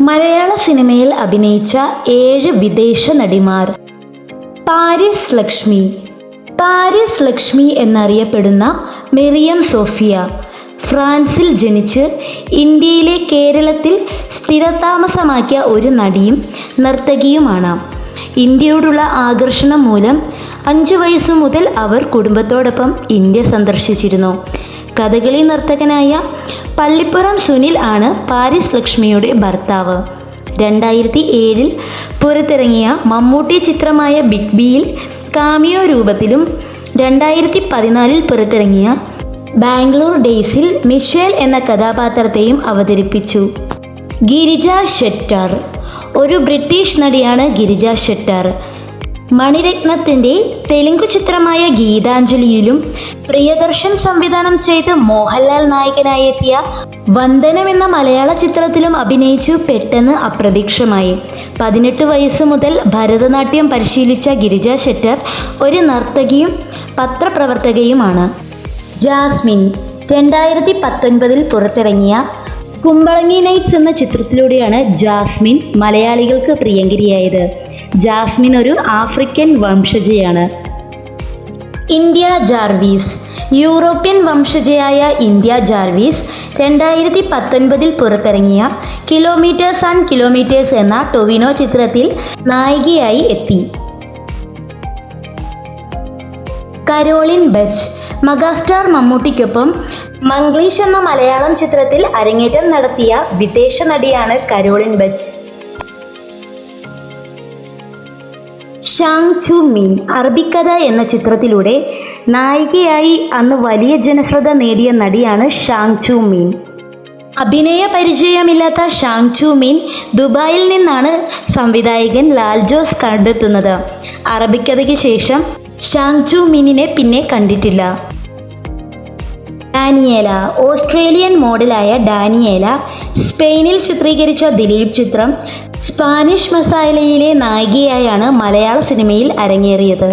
മലയാള സിനിമയിൽ അഭിനയിച്ച ഏഴ് വിദേശ നടിമാർ. പാരിസ് ലക്ഷ്മി. പാരിസ് ലക്ഷ്മി എന്നറിയപ്പെടുന്ന മെറിയം സോഫിയ ഫ്രാൻസിൽ ജനിച്ച് ഇന്ത്യയിലെ കേരളത്തിൽ സ്ഥിരതാമസമാക്കിയ ഒരു നടിയും നർത്തകിയുമാണ്. ഇന്ത്യയോടുള്ള ആകർഷണം മൂലം അഞ്ചു വയസ്സു മുതൽ അവർ കുടുംബത്തോടൊപ്പം ഇന്ത്യ സന്ദർശിച്ചിരുന്നു. കഥകളി നർത്തകനായ പള്ളിപ്പുറം സുനിൽ ആണ് പാരിസ് ലക്ഷ്മിയുടെ ഭർത്താവ്. രണ്ടായിരത്തി ഏഴിൽ പുറത്തിറങ്ങിയ മമ്മൂട്ടി ചിത്രമായ ബിഗ് ബിയിൽ കാമിയോ രൂപത്തിലും രണ്ടായിരത്തി പതിനാലിൽ പുറത്തിറങ്ങിയ ബാംഗ്ലൂർ ഡേയ്സിൽ മിഷേൽ എന്ന കഥാപാത്രത്തെയും അവതരിപ്പിച്ചു. ഗിരിജ ഷെട്ടാർ. ഒരു ബ്രിട്ടീഷ് നടിയാണ് ഗിരിജ ഷെട്ടാർ. മണിരത്നത്തിന്റെ തെലുങ്ക് ചിത്രമായ ഗീതാഞ്ജലിയിലും പ്രിയദർശൻ സംവിധാനം ചെയ്ത് മോഹൻലാൽ നായകനായി എത്തിയ വന്ദനം എന്ന മലയാള ചിത്രത്തിലും അഭിനയിച്ചു പെട്ടെന്ന് അപ്രതീക്ഷമായി. പതിനെട്ട് വയസ്സ് മുതൽ ഭരതനാട്യം പരിശീലിച്ച ഗിരിജ ഷെറ്റർ ഒരു നർത്തകിയും പത്രപ്രവർത്തകയുമാണ്. ജാസ്മിൻ രണ്ടായിരത്തി പത്തൊൻപതിൽ പുറത്തിറങ്ങിയ കുമ്പളങ്ങി നൈറ്റ്സ് എന്ന ചിത്രത്തിലൂടെയാണ് ജാസ്മിൻ മലയാളികൾക്ക് പ്രിയങ്കരിയായത്. ജാസ്മിൻ ഒരു ആഫ്രിക്കൻ വംശജയാണ്. India Jarvis. യൂറോപ്യൻ വംശജയായ ഇന്ത്യ ജാർവീസ് രണ്ടായിരത്തി പത്തൊൻപതിൽ പുറത്തിറങ്ങിയ കിലോമീറ്റേഴ്സ് ആൻഡ് കിലോമീറ്റേഴ്സ് എന്ന ടൊവിനോ ചിത്രത്തിൽ നായികയായി എത്തി. കരോളിൻ ബച്ച് മഗാസ്റ്റാർ മമ്മൂട്ടിക്കൊപ്പം മംഗ്ലീഷ് എന്ന മലയാളം ചിത്രത്തിൽ അരങ്ങേറ്റം നടത്തിയ വിദേശ നടിയാണ് കരോളിൻ ബെച്ച്. ഷാങ് ചു മിൻ അറബിക്കഥ എന്ന ചിത്രത്തിലൂടെ നായികയായി അന്ന് വലിയ ജനശ്രദ്ധ നേടിയ നടിയാണ് ഷാങ് ചു മിൻ അഭിനയ പരിചയമില്ലാത്ത ഷാങ് ചു മിൻ ദുബായിൽ നിന്നാണ് സംവിധായകൻ ലാൽ ജോസ് കണ്ടെത്തുന്നത്. അറബിക്കഥയ്ക്ക് ശേഷം ഷാങ് ചു മിനിനെ പിന്നെ കണ്ടിട്ടില്ല. ഡാനിയേല ഓസ്ട്രേലിയൻ മോഡലായ ഡാനിയേല സ്പെയിനിൽ ചിത്രീകരിച്ച ദിലീപ് ചിത്രം സ്പാനിഷ് മസാലയിലെ നായികയായാണ് മലയാള സിനിമയിൽ അരങ്ങേറിയത്.